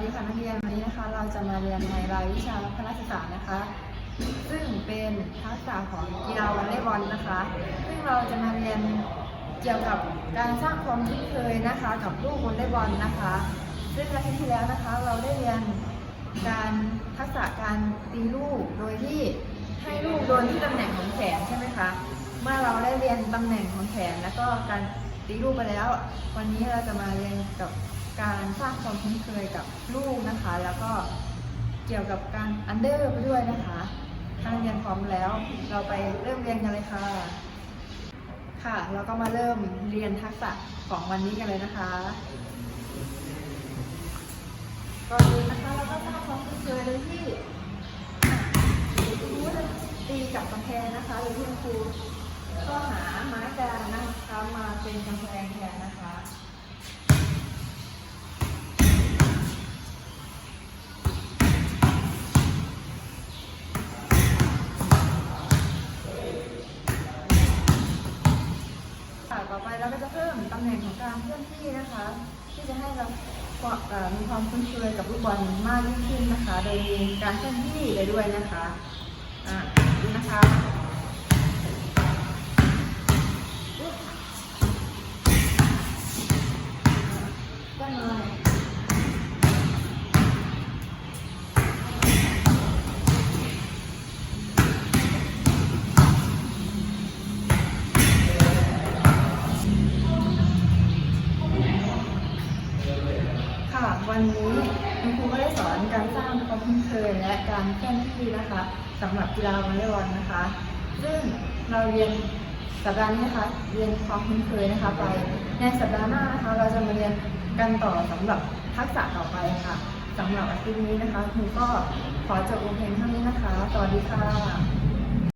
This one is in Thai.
ดีค่ะนักเรียนวันนี้นะคะ เราจะมาเรียนในรายวิชาพละศึกษานะคะ ซึ่งเป็นทักษะของกีฬาวอลเลย์บอลนะคะ ซึ่งเราจะมาเรียนเกี่ยวกับการสร้างความคุ้นเคยนะคะ กับลูกวอลเลย์บอลนะคะ ซึ่งอาทิตย์ที่แล้วนะคะ เราได้เรียนการทักษะการตีลูกโดยที่ให้ลูกโดนที่ตำแหน่งของแขนใช่ไหมคะเมื่อเราได้เรียนตำแหน่งของแขนแล้วก็การตีลูกไปแล้ว วันนี้เราจะมาเรียนกับ การสร้างความคุ้นเคยกับลูกนะคะ แล้วก็เกี่ยวกับการอันเดอร์ไปด้วยนะคะถ้านเรียนพร้อมแล้วเราไปเริ่มเรียนกันเลยค่ะ ค่ะเราก็มาเริ่มเรียนทักษะของวันนี้กันเลยนะคะก่อนอื่นนะคะเราก็สร้างความคุ้นเคยโดยที่ครูจะตีกับกำแพงนะคะโดยที่ครูก็หาไม้กางนะคะมาเป็นกำแพง พิ่มตำแหน่งของการเคลื่อนที่นะคะ ที่จะให้เรามีความคุ้นเคยกับลูกบอลมากยิ่งขึ้นนะคะ โดยมีการเคลื่อนที่ไปด้วยนะคะอ่านะคะอุ๊ยก็เลย ค่ะ วันนี้คุณครูก็ได้สอนการสร้างความคุ้นเคยและการเคลื่อนที่นะคะสำหรับกีฬาวอลเลย์บอลนะคะ ซึ่งเราเรียนสัปดาห์นี้นะคะเรียนความคุ้นเคยนะคะไป ในสัปดาห์หน้านะคะเราจะมาเรียนกันต่อสำหรับทักษะต่อไปค่ะสำหรับอาทิตย์นี้นะคะครูก็ขอจบลงเพียงเท่านี้นะคะ สวัสดีค่ะ